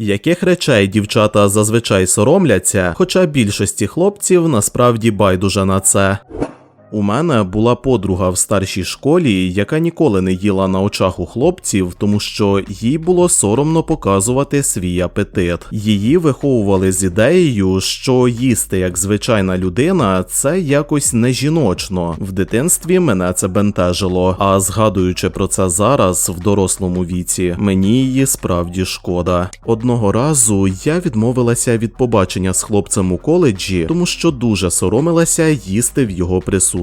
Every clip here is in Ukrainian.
Яких речей дівчата зазвичай соромляться, хоча більшості хлопців насправді байдуже на це. У мене була подруга в старшій школі, яка ніколи не їла на очах у хлопців, тому що їй було соромно показувати свій апетит. Її виховували з ідеєю, що їсти як звичайна людина це якось не жіночно. В дитинстві мене це бентежило. А згадуючи про це зараз, в дорослому віці, мені її справді шкода. Одного разу я відмовилася від побачення з хлопцем у коледжі, тому що дуже соромилася їсти в його присутності.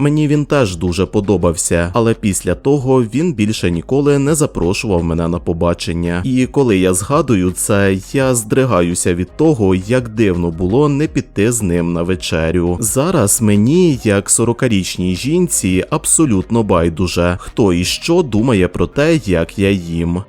Мені він теж дуже подобався, але після того він більше ніколи не запрошував мене на побачення. І коли я згадую це, я здригаюся від того, як дивно було не піти з ним на вечерю. Зараз мені, як 40-річній жінці, абсолютно байдуже, хто і що думає про те, як я їм.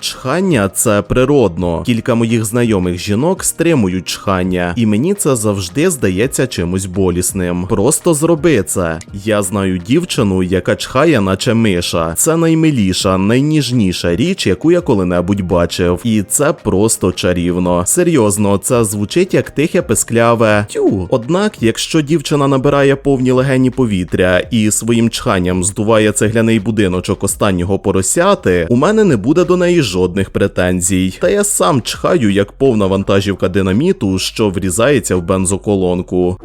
Чхання це природно. Кілька моїх знайомих жінок стримують чхання, і мені це завжди здається чимось болісним. Просто зроби це. Я знаю дівчину, яка чхає, наче миша. Це наймиліша, найніжніша річ, яку я коли-небудь бачив. І це просто чарівно. Серйозно, це звучить як тихе пискляве тю. Однак, якщо дівчина набирає повні легені повітря і своїм чханням здуває цегляний будиночок останнього поросяти, у мене не буде до неї жодних претензій. Та я сам чхаю як повна вантажівка динаміту, що врізається в бензоколонку.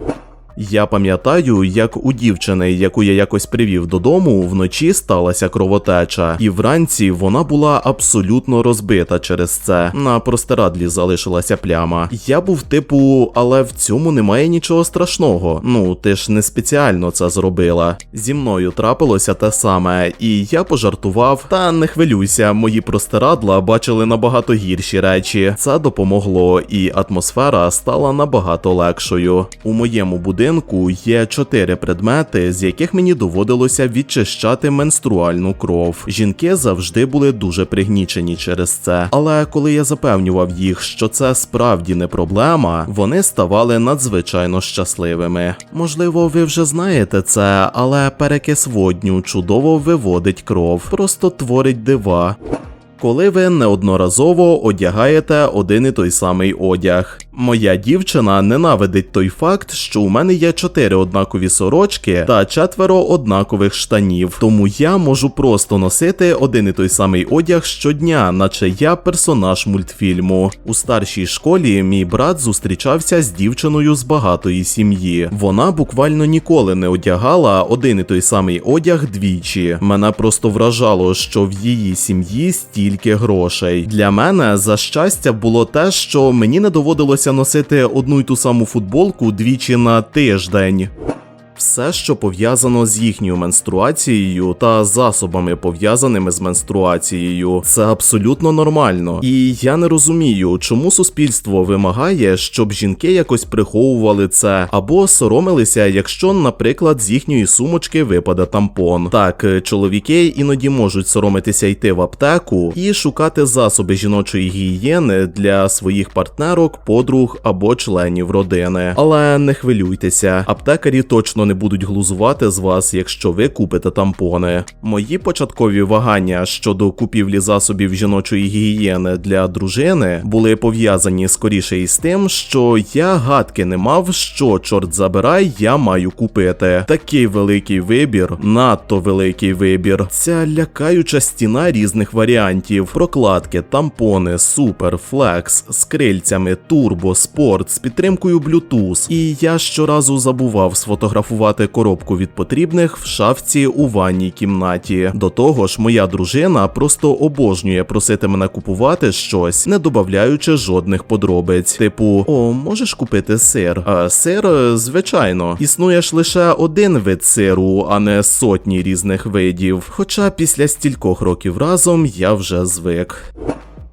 Я пам'ятаю, як у дівчини, яку я якось привів додому, вночі сталася кровотеча, і вранці вона була абсолютно розбита через це. На простирадлі залишилася пляма. Я був типу, але в цьому немає нічого страшного. Ну, ти ж не спеціально це зробила. Зі мною трапилося те саме, і я пожартував. Та не хвилюйся, мої простирадла бачили набагато гірші речі. Це допомогло, і атмосфера стала набагато легшою. У моєму будинку є чотири предмети, з яких мені доводилося відчищати менструальну кров. Жінки завжди були дуже пригнічені через це. Але коли я запевнював їх, що це справді не проблема, вони ставали надзвичайно щасливими. Можливо, ви вже знаєте це, але перекис водню чудово виводить кров, просто творить дива. Коли ви неодноразово одягаєте один і той самий одяг. Моя дівчина ненавидить той факт, що у мене є чотири однакові сорочки та четверо однакових штанів, тому я можу просто носити один і той самий одяг щодня, наче я персонаж мультфільму. У старшій школі мій брат зустрічався з дівчиною з багатої сім'ї. Вона буквально ніколи не одягала один і той самий одяг двічі. Мене просто вражало, що в її сім'ї стільки грошей. Для мене за щастя було те, що мені не доводилося носити одну й ту саму футболку двічі на тиждень. Все, що пов'язано з їхньою менструацією та засобами, пов'язаними з менструацією, це абсолютно нормально. І я не розумію, чому суспільство вимагає, щоб жінки якось приховували це або соромилися, якщо, наприклад, з їхньої сумочки випаде тампон. Так, чоловіки іноді можуть соромитися йти в аптеку і шукати засоби жіночої гігієни для своїх партнерок, подруг або членів родини. Але не хвилюйтеся, аптекарі точно не будуть глузувати з вас, якщо ви купите тампони. Мої початкові вагання щодо купівлі засобів жіночої гігієни для дружини були пов'язані скоріше із тим, що я гадки не мав, що чорт забирай, я маю купити. Такий великий вибір, надто великий вибір. Ця лякаюча стіна різних варіантів: прокладки, тампони, супер, флекс з крильцями, турбо, спорт з підтримкою Bluetooth. І я щоразу забував сфотографувати коробку від потрібних в шафці у ванній кімнаті. До того ж, моя дружина просто обожнює просити мене купувати щось, не додаючи жодних подробиць. Типу, о, можеш купити сир? А сир, е, звичайно, існує ж лише один вид сиру, а не сотні різних видів. Хоча після стількох років разом я вже звик.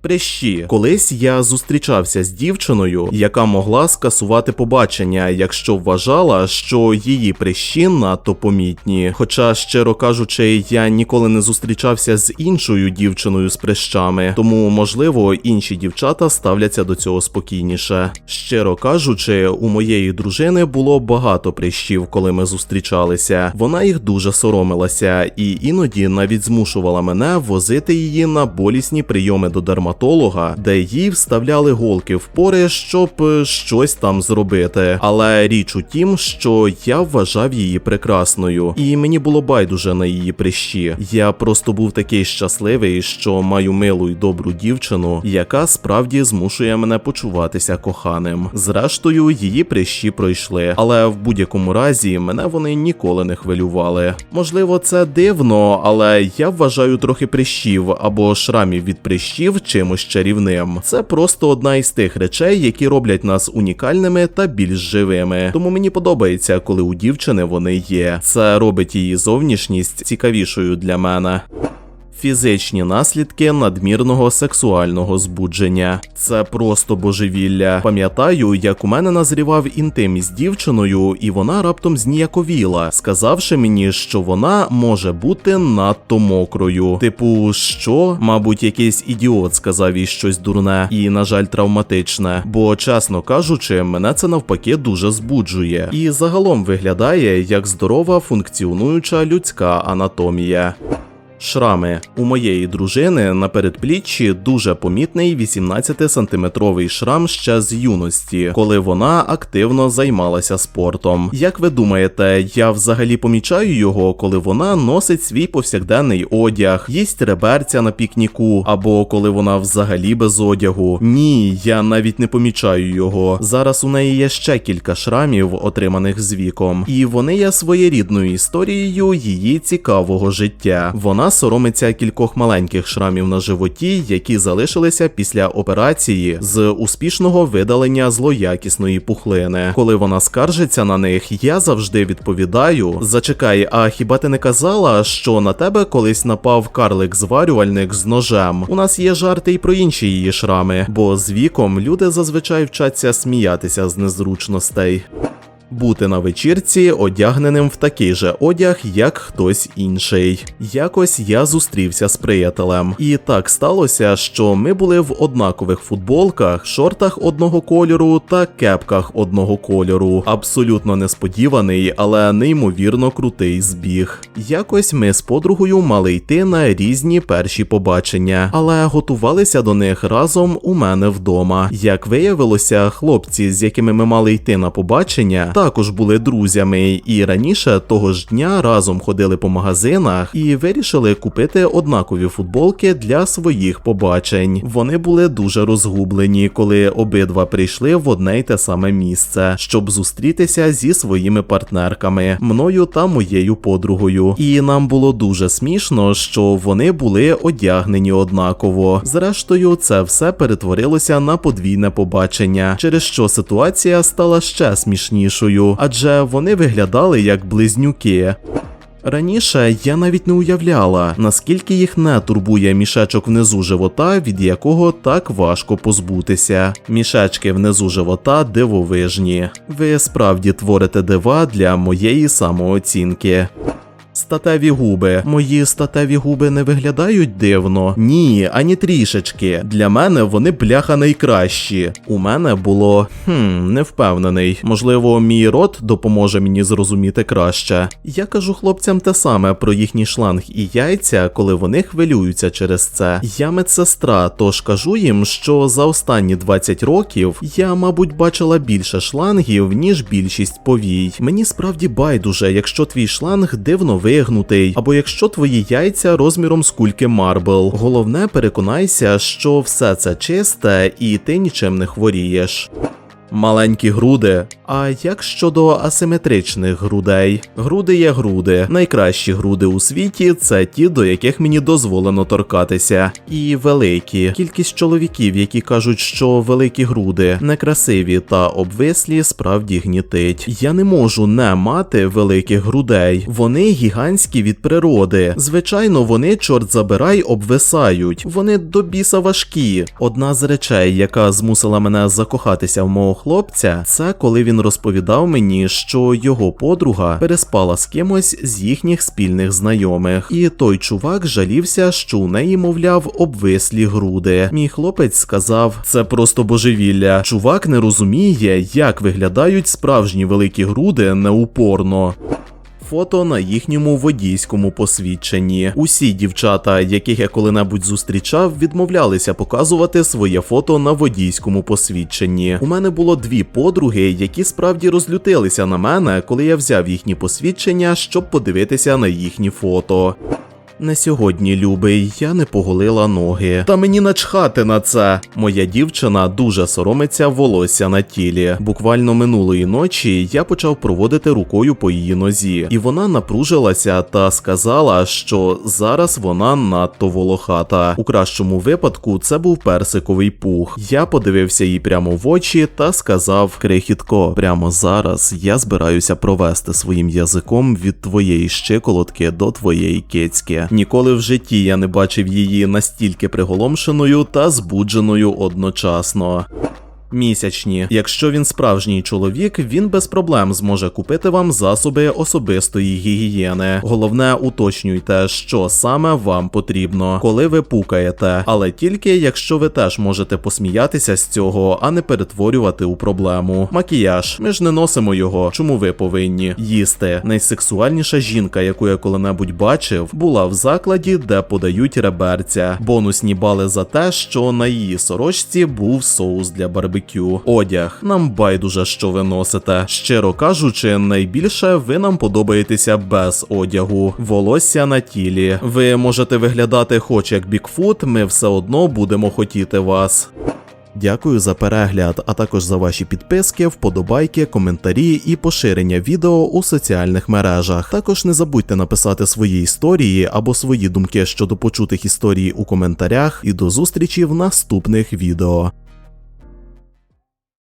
Прищі. Колись я зустрічався з дівчиною, яка могла скасувати побачення, якщо вважала, що її прищі надто помітні. Хоча, щиро кажучи, я ніколи не зустрічався з іншою дівчиною з прищами, тому можливо інші дівчата ставляться до цього спокійніше. Щиро кажучи, у моєї дружини було багато прищів, коли ми зустрічалися. Вона їх дуже соромилася і іноді навіть змушувала мене возити її на болісні прийоми до дерматолога стоматолога, де їй вставляли голки в пори, щоб е, щось там зробити. Але річ у тім, що я вважав її прекрасною, і мені було байдуже на її прищі. Я просто був такий щасливий, що маю милу й добру дівчину, яка справді змушує мене почуватися коханим. Зрештою, її прищі пройшли, але в будь-якому разі мене вони ніколи не хвилювали. Можливо, це дивно, але я вважаю трохи прищів або шрамів від прищів чимось чарівним. Це просто одна із тих речей, які роблять нас унікальними та більш живими. Тому мені подобається, коли у дівчини вони є. Це робить її зовнішність цікавішою для мене. Фізичні наслідки надмірного сексуального збудження. Це просто божевілля. Пам'ятаю, як у мене назрівав інтим із дівчиною, і вона раптом зніяковіла, сказавши мені, що вона може бути надто мокрою. Типу, що? Мабуть, якийсь ідіот сказав їй щось дурне і, на жаль, травматичне. Бо, чесно кажучи, мене це навпаки дуже збуджує. І загалом виглядає як здорова функціонуюча людська анатомія. Шрами у моєї дружини на передпліччі дуже помітний 18-сантиметровий шрам ще з юності, коли вона активно займалася спортом. Як ви думаєте, я взагалі помічаю його, коли вона носить свій повсякденний одяг, їсть реберця на пікніку, або коли вона взагалі без одягу? Ні, я навіть не помічаю його. Зараз у неї є ще кілька шрамів, отриманих з віком, і вони є своєрідною історією її цікавого життя. Вона соромиться кількох маленьких шрамів на животі, які залишилися після операції з успішного видалення злоякісної пухлини. Коли вона скаржиться на них, я завжди відповідаю: зачекай, а хіба ти не казала, що на тебе колись напав карлик-зварювальник з ножем? У нас є жарти й про інші її шрами, бо з віком люди зазвичай вчаться сміятися з незручностей бути на вечірці одягненим в такий же одяг, як хтось інший. Якось я зустрівся з приятелем, і так сталося, що ми були в однакових футболках, шортах одного кольору та кепках одного кольору. Абсолютно несподіваний, але неймовірно крутий збіг. Якось ми з подругою мали йти на різні перші побачення, але готувалися до них разом у мене вдома. Як виявилося, хлопці, з якими ми мали йти на побачення, також були друзями, і раніше того ж дня разом ходили по магазинах і вирішили купити однакові футболки для своїх побачень. Вони були дуже розгублені, коли обидва прийшли в одне й те саме місце, щоб зустрітися зі своїми партнерками, мною та моєю подругою. І нам було дуже смішно, що вони були одягнені однаково. Зрештою, це все перетворилося на подвійне побачення, через що ситуація стала ще смішнішою адже вони виглядали як близнюки. Раніше я навіть не уявляла, наскільки їх не турбує мішечок внизу живота, від якого так важко позбутися. Мішечки внизу живота дивовижні. Ви справді творите дива для моєї самооцінки. Статеві губи. Мої статеві губи не виглядають дивно. Ні, ані трішечки. Для мене вони бляха найкращі. У мене було хм, не впевнений. Можливо, мій рот допоможе мені зрозуміти краще. Я кажу хлопцям те саме про їхній шланг і яйця, коли вони хвилюються через це. Я медсестра, тож кажу їм, що за останні 20 років я, мабуть, бачила більше шлангів, ніж більшість повій. Мені справді байдуже, якщо твій шланг дивно вигнутий, або якщо твої яйця розміром з кульки марбл. Головне, переконайся, що все це чисте і ти нічим не хворієш. Маленькі груди. А як щодо асиметричних грудей? Груди є груди. Найкращі груди у світі це ті, до яких мені дозволено торкатися. І великі. Кількість чоловіків, які кажуть, що великі груди некрасиві та обвислі, справді гнітить. Я не можу не мати великих грудей. Вони гігантські від природи. Звичайно, вони, чорт забирай, обвисають. Вони до біса важкі. Одна з речей, яка змусила мене закохатися в мого хлопця, це коли він розповідав мені, що його подруга переспала з кимось з їхніх спільних знайомих, і той чувак жалівся, що у неї, мовляв, обвислі груди. Мій хлопець сказав: це просто божевілля. Чувак не розуміє, як виглядають справжні великі груди неупорно. Фото на їхньому водійському посвідченні. Усі дівчата, яких я коли-небудь зустрічав, відмовлялися показувати своє фото на водійському посвідченні. У мене було дві подруги, які справді розлютилися на мене, коли я взяв їхні посвідчення, щоб подивитися на їхні фото. Не сьогодні, любий, я не поголила ноги. Та мені начхати на це. Моя дівчина дуже соромиться волосся на тілі. Буквально минулої ночі я почав проводити рукою по її нозі, і вона напружилася та сказала, що зараз вона надто волохата. У кращому випадку це був персиковий пух. Я подивився їй прямо в очі та сказав: Крихітко, прямо зараз я збираюся провести своїм язиком від твоєї щиколотки до твоєї кицьки. Ніколи в житті я не бачив її настільки приголомшеною та збудженою одночасно. Місячні. Якщо він справжній чоловік, він без проблем зможе купити вам засоби особистої гігієни. Головне, уточнюйте, що саме вам потрібно, коли ви пукаєте, але тільки якщо ви теж можете посміятися з цього, а не перетворювати у проблему. Макіяж. Ми ж не носимо його. Чому ви повинні їсти? Найсексуальніша жінка, яку я коли-небудь бачив, була в закладі, де подають реберця. Бонусні бали за те, що на її сорочці був соус для барбекю. Одяг. Нам байдуже, що ви носите. Щиро кажучи, найбільше ви нам подобаєтеся без одягу. Волосся на тілі. Ви можете виглядати хоч як Бікфут, ми все одно будемо хотіти вас. Дякую за перегляд, а також за ваші підписки, вподобайки, коментарі і поширення відео у соціальних мережах. Також не забудьте написати свої історії або свої думки щодо почутих історій у коментарях. І до зустрічі в наступних відео.